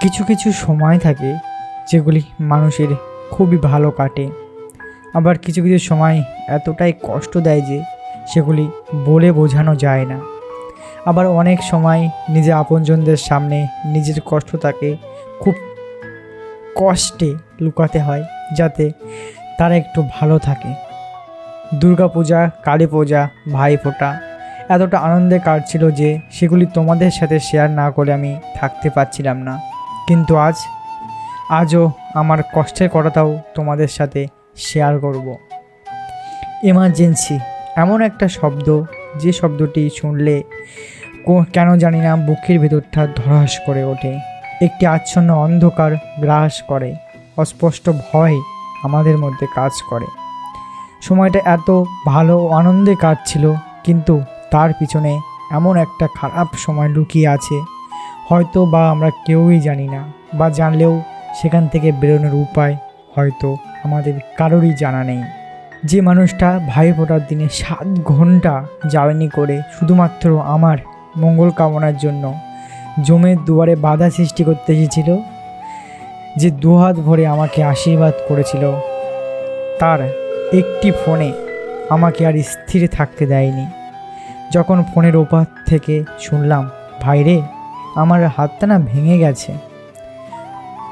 কিছু কিছু সময় থাকে যেগুলি মানুষের খুবই ভালো কাটে। আবার কিছু কিছু সময় এতটাই কষ্ট দেয় যে সেগুলি বলে বোঝানো যায় না। আবার অনেক সময় নিজে আপনজনদের সামনে নিজের কষ্ট তাকে খুব কষ্টে লুকাতে হয় যাতে তারা একটু ভালো থাকে। দুর্গা পূজা, কালী পূজা ভাইফোঁটা এতটা আনন্দে কাটছিল যে সেগুলি তোমাদের সাথে শেয়ার না করে আমি থাকতে পারছিলাম না। কিন্তু আজ, আজও আমার কষ্টের কথাটাও তোমাদের সাথে শেয়ার করব। এমার্জেন্সি এমন একটা শব্দ, যে শব্দটি শুনলে কেন জানি না বুকের ভেতরটা ধরাস করে ওঠে। একটি আচ্ছন্ন অন্ধকার গ্রাস করে, অস্পষ্ট ভয় আমাদের মধ্যে কাজ করে। সময়টা এত ভালো আনন্দে কাটছিল, কিন্তু তার পিছনে এমন একটা খারাপ সময় লুকিয়ে আছে হয়তো বা আমরা কেউই জানি না, বা জানলেও সেখান থেকে বেরোনোর উপায় হয়তো আমাদের কারোরই জানা নেই। যে মানুষটা ভাই ফোটার দিনে সাত ঘণ্টা জ্বালানি করে শুধুমাত্র আমার মঙ্গল কামনার জন্য জমের দুয়ারে বাধা সৃষ্টি করতে এসেছিল, যে দুহাত ভরে আমাকে আশীর্বাদ করেছিল, তার একটি ফোনে আমাকে আর স্থির থাকতে দেয়নি। যখন ফোনের ওপার থেকে শুনলাম, ভাইরে আমার হাতটা না ভেঙে গেছে।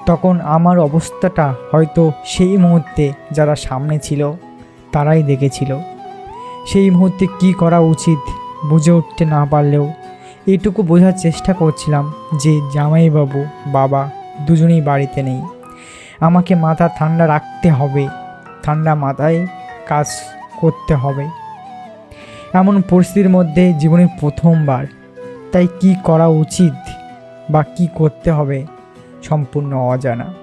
তখন আমার অবস্থাটা হয়তো সেই মুহূর্তে যারা সামনে ছিল, তারাই দেখেছিল। সেই মুহূর্তে কি করা উচিত বুঝে উঠতে না পারলেও এটুকু বোঝার চেষ্টা করছিলাম যে জামাইবাবু, বাবা দুজনেই বাড়িতে নেই। আমাকে মাথা ঠান্ডা রাখতে হবে, ঠান্ডা মাথায় কাজ করতে হবে। এমন পরিস্থিতির মধ্যে জীবনের প্রথমবার তাই কি করা উচিত বা কি করতে হবে সম্পূর্ণ অজানা।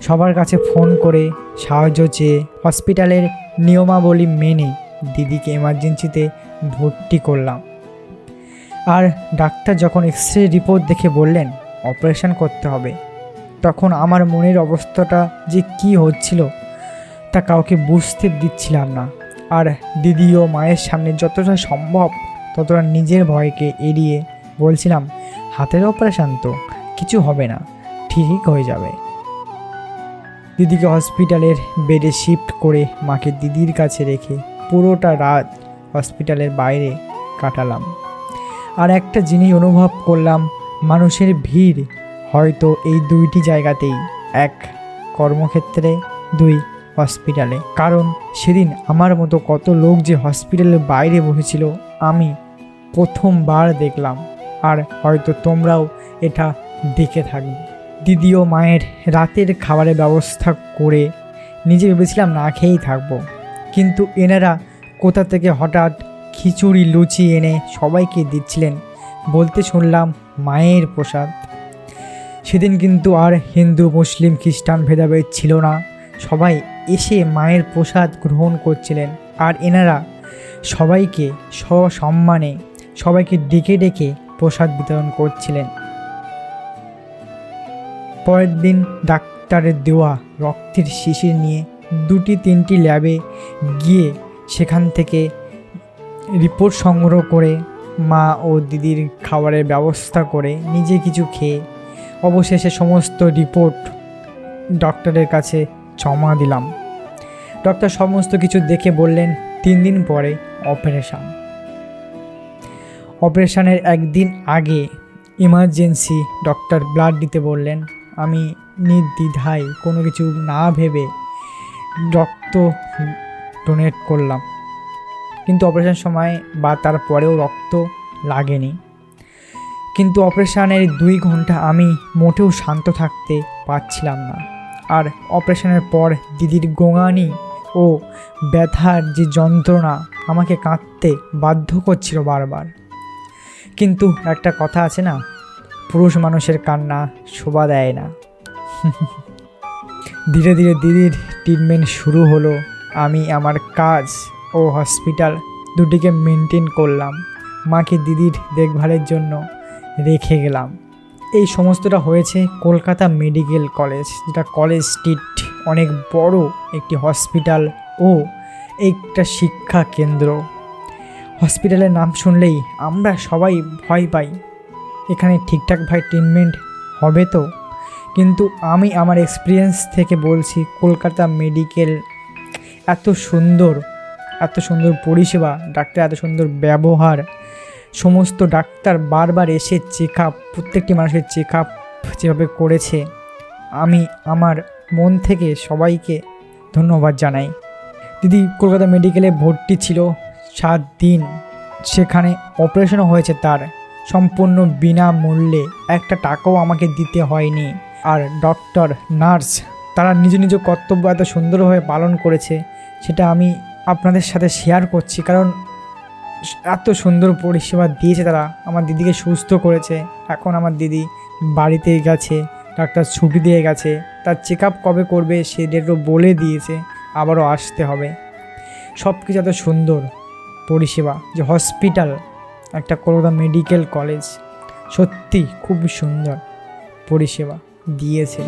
সবার কাছে ফোন করে সাহায্য চেয়ে হসপিটালের নিয়মাবলী মেনে দিদিকে এমার্জেন্সিতে ভর্তি করলাম। আর ডাক্তার যখন এক্স রে রিপোর্ট দেখে বললেন অপারেশন করতে হবে। তখন আমার মনের অবস্থাটা যে কি হচ্ছিল তা কাউকে বুঝতে দিচ্ছিলাম না। আর দিদি ও মায়ের সামনে যতটা সম্ভব ততটা নিজের ভয়কে এড়িয়ে বলছিলাম, হাতের অপারেশান তো কিছু হবে না ঠিক হয়ে যাবে। দিদিকে হসপিটালের বেডে শিফট করে মাকে দিদির কাছে রেখে পুরোটা রাত হসপিটালের বাইরে কাটালাম। আর একটা জিনিস অনুভব করলাম, মানুষের ভিড় হয়তো এই দুইটি জায়গাতেই, এক কর্মক্ষেত্রে, দুই হসপিটালে কারণ সেদিন আমার মতো কত লোক যে হসপিটালের বাইরে বসেছিল, আমি প্রথমবার দেখলাম। আর হয়তো তোমরাও এটা দেখে থাকবে। দিদি ও মায়ের রাতের খাবারের ব্যবস্থা করে নিজে ভেবেছিলাম না খেয়েই থাকব। কিন্তু এনারা কোথা থেকে হঠাৎ খিচুড়ি, লুচি এনে সবাইকে দিচ্ছিলেন বলতে শুনলাম মায়ের প্রসাদ। সেদিন কিন্তু আর হিন্দু, মুসলিম, খ্রিস্টান ভেদাভেদ ছিল না। সবাই এসে মায়ের প্রসাদ গ্রহণ করছিলেন। আর এনারা সবাইকে সসম্মানে সবাইকে ডেকে ডেকে প্রসাদ বিতরণ করছিলেন। পরের দিন ডাক্তারের দেওয়া রক্তের শিশির নিয়ে দুটি তিনটি ল্যাবে গিয়ে সেখান থেকে রিপোর্ট সংগ্রহ করে মা ও দিদির খাবারের ব্যবস্থা করে নিজে কিছু খেয়ে অবশেষে সমস্ত রিপোর্ট ডক্টরের কাছে জমা দিলাম। ডক্টর সমস্ত কিছু দেখে বললেন, তিন দিন পরে অপারেশন। অপারেশনের একদিন আগে ইমার্জেন্সি ডক্টর ব্লাড দিতে বললেন, আমি নির্দ্বিধায় কোনো কিছু না ভেবে রক্ত ডোনেট করলাম। কিন্তু অপারেশন সময় বা তারপরেও রক্ত লাগেনি। কিন্তু অপারেশানের দুই ঘণ্টা আমি মোটেও শান্ত থাকতে পারছিলাম না। আর অপারেশনের পর দিদির গোঙানি ও ব্যথার যে যন্ত্রণা আমাকে কাঁদতে বাধ্য করছিল বারবার। কিন্তু একটা কথা আছে না, পুরুষ মানুষের কান্না শোভা দেয় না। ধীরে ধীরে দিদির ট্রিটমেন্ট শুরু হলো, আমি আমার কাজ ও হসপিটাল দুটিকে মেনটেন করলাম। মাকে দিদির দেখভালের জন্য রেখে গেলাম। এই সমস্তটা হয়েছে কলকাতা মেডিকেল কলেজ যেটা কলেজ স্ট্রিট অনেক বড় একটি হসপিটাল ও একটা শিক্ষা কেন্দ্র। হসপিটালের নাম শুনলেই আমরা সবাই ভয় পাই। এখানে ঠিকঠাক ভাই ট্রিটমেন্ট হবে তো? কিন্তু আমি আমার এক্সপিরিয়েন্স থেকে বলছি, কলকাতা মেডিকেল এত সুন্দর এত সুন্দর পরিষেবা, ডাক্তার এত সুন্দর ব্যবহার, সমস্ত ডাক্তার বারবার এসে চেক আপ প্রত্যেকটি মানুষের চেক আপ যেভাবে করেছে, আমি আমার মন থেকে সবাইকে ধন্যবাদ জানাই। দিদি, কলকাতা মেডিকেলে ভর্তি ছিল সাত দিন সেখানে অপারেশনও হয়েছে তার। সম্পূর্ণ বিনামূল্যে একটা টাকাও আমাকে দিতে হয়নি। আর ডক্টর, নার্স, তারা নিজ নিজ কর্তব্য এত সুন্দরভাবে পালন করেছে, সেটা আমি আপনাদের সাথে শেয়ার করছি। কারণ এত সুন্দর পরিষেবা দিয়েছে তারা। আমার দিদিকে সুস্থ করেছে। এখন আমার দিদি বাড়িতে গেছে, ডাক্তার ছুটি দিয়ে গেছে। তার চেক কবে করবে, সে ডেটও বলে দিয়েছে। আবারও আসতে হবে। সব কিছু এত সুন্দর। পরিষেবা যে হসপিটাল একটা কলকাতা মেডিকেল কলেজ সত্যি খুব সুন্দর পরিষেবা দিয়েছে।